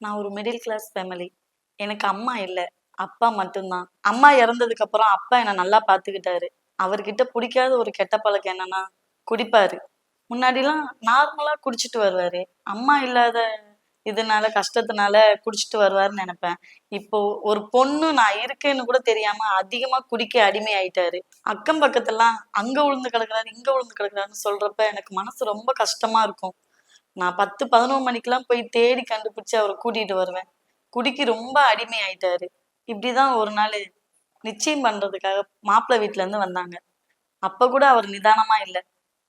நான் ஒரு middle class family எனக்கு அம்மா இல்லை அப்பா மட்டும்தான். அம்மா இறந்ததுக்கு அப்புறம் அப்பா என்னை நல்லா பார்த்துக்கிட்டாரு. அவர்கிட்ட பிடிக்காத ஒரு கெட்ட பழக்கம் என்னன்னா குடிப்பாரு. முன்னாடிலாம் நார்மலா குடிச்சிட்டு வருவாரு. அம்மா இல்லாத இதனால கஷ்டத்தினால குடிச்சிட்டு வருவாருன்னு நினைப்பேன். இப்போ ஒரு பொண்ணு நான் இருக்கேன்னு கூட தெரியாம அதிகமா குடிக்க அடிமை ஆயிட்டாரு அக்கம் பக்கத்துலாம் அங்க உளுந்து கிடக்குறாரு இங்க உளுந்து கிடக்குறாருன்னு சொல்றப்ப எனக்கு மனசு ரொம்ப கஷ்டமா இருக்கும். நான் பத்து பதினோரு மணிக்கெல்லாம் போய் தேடி கண்டுபிடிச்சு அவரை கூட்டிட்டு வருவேன். குடிக்கு ரொம்ப அடிமை ஆயிட்டாரு இப்படிதான் ஒரு நாள் நிச்சயம் பண்றதுக்காக மாப்பிள்ளை வீட்ல இருந்து வந்தாங்க. அப்ப கூட அவர் நிதானமா இல்லை.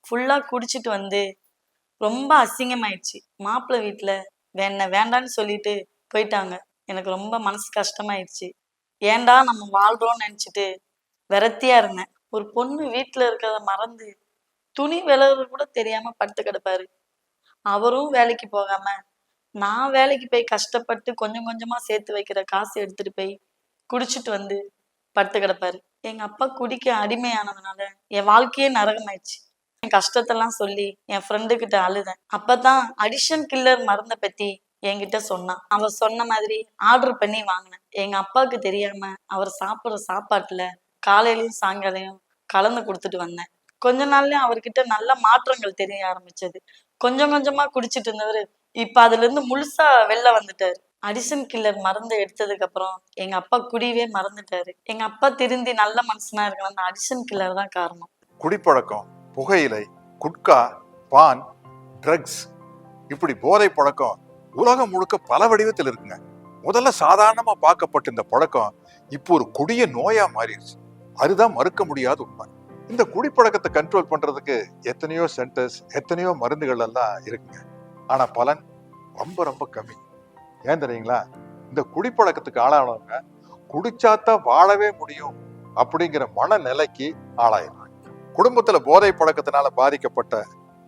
ஃபுல்லா குடிச்சிட்டு வந்து ரொம்ப அசிங்கமாயிடுச்சு. மாப்பிள்ளை வீட்ல வேண வேண்டான்னு சொல்லிட்டு போயிட்டாங்க. எனக்கு ரொம்ப மனசு கஷ்டமாயிடுச்சு. ஏண்டா நம்ம வாழ்றோம்னு நினச்சிட்டு விரத்தியா இருந்தேன். ஒரு பொண்ணு வீட்டில் இருக்கிறத மறந்து துணி விலகுறது கூட தெரியாம படுத்து கிடப்பாரு. அவரும் வேலைக்கு போகாம நான் வேலைக்கு போய் கஷ்டப்பட்டு கொஞ்சம் கொஞ்சமா சேர்த்து வைக்கிற காசு எடுத்துட்டு போய் குடிச்சிட்டு வந்து படுத்து கிடப்பாரு. எங்க அப்பா குடிக்க அடிமையானதுனால என் வாழ்க்கையே நரகமாயிடுச்சு. என் கஷ்டத்தெல்லாம் சொல்லி என் ஃப்ரெண்டு கிட்ட அழுதேன். அப்பதான் அடிஷன் கில்லர் மருந்தை பத்தி என்கிட்ட சொன்னான். அவர் சொன்ன மாதிரி ஆர்டர் பண்ணி வாங்கினேன். எங்க அப்பாவுக்கு தெரியாம அவர் சாப்பிடுற சாப்பாட்டுல காலையிலயும் சாயங்காலையும் கலந்து கொடுத்துட்டு வந்தேன். கொஞ்ச நாள்லயும் அவர்கிட்ட நல்ல மாற்றங்கள் தெரிய ஆரம்பிச்சது. கொஞ்சம் கொஞ்சமா குடிச்சிட்டு இருந்தவர். இப்ப அதுல இருந்து முழுசா வெளில வந்துட்டாரு. அடிஷன் கில்லர் மருந்து எடுத்ததுக்கு அப்புறம் எங்க அப்பா குடிவே மறந்துட்டாரு. எங்க அப்பா திருந்தி நல்ல மனுஷனா இருக்கணும் அந்த அடிஷன் கில்லர் தான் காரணம். குடிப்பழக்கம் புகையிலை குட்கா பான் ட்ரக்ஸ் இப்படி போதை பழக்கம் உலகம் முழுக்க பல வடிவத்தில் இருக்குங்க. முதல்ல சாதாரணமா பார்க்கப்பட்ட இந்த பழக்கம் இப்போ ஒரு கொடிய நோயா மாறிடுச்சு. அதுதான் மறுக்க முடியாத உண்மை. இந்த குடிப்பழக்கத்தை கண்ட்ரோல் பண்றதுக்கு எத்தனையோ சென்டர்ஸ் எத்தனையோ மருந்துகள் எல்லாம் இருக்குங்க. ஆனா பலன் ரொம்ப ரொம்ப கம்மி. ஏன் தெரியுங்களா? இந்த குடிப்பழக்கத்துக்கு ஆளானவங்க குடிச்சாத்தான் வாழவே முடியும் அப்படிங்கிற மனநிலைக்கு ஆளாயிடுறாங்க. குடும்பத்துல போதை பழக்கத்தினால பாதிக்கப்பட்ட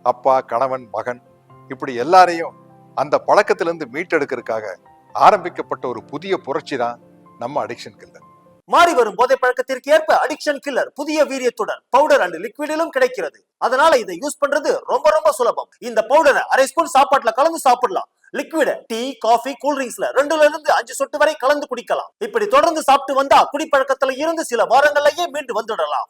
அப்பா கணவன் மகன் இப்படி எல்லாரையும் அந்த பழக்கத்திலிருந்து மீட்டெடுக்கிறதுக்காக ஆரம்பிக்கப்பட்ட ஒரு புதிய புரட்சி தான் நம்ம அடிக்ஷன் கில்லர் மாறி வரும் போதை பழக்கத்திற்கு ஏற்ப அடிக்ஷன் கில்லர் புதிய வீரியத்துடன் பவுடர் அண்ட் லிக்விடிலும் கிடைக்கிறது. அதனால இதை யூஸ் பண்றது ரொம்ப ரொம்ப சுலபம். இந்த பவுடரை அரை ஸ்பூன் சாப்பாட்டுல கலந்து சாப்பிடலாம். லிக்விட டீ காஃபி கூல்ட்ரிங்க்ஸ்ல ரெண்டுல இருந்து அஞ்சு சொட்டு வரை கலந்து குடிக்கலாம். இப்படி தொடர்ந்து சாப்பிட்டு வந்தா குடிப்பழக்கத்துல இருந்து சில வாரங்கள்லயே மீண்டு வந்துடலாம்.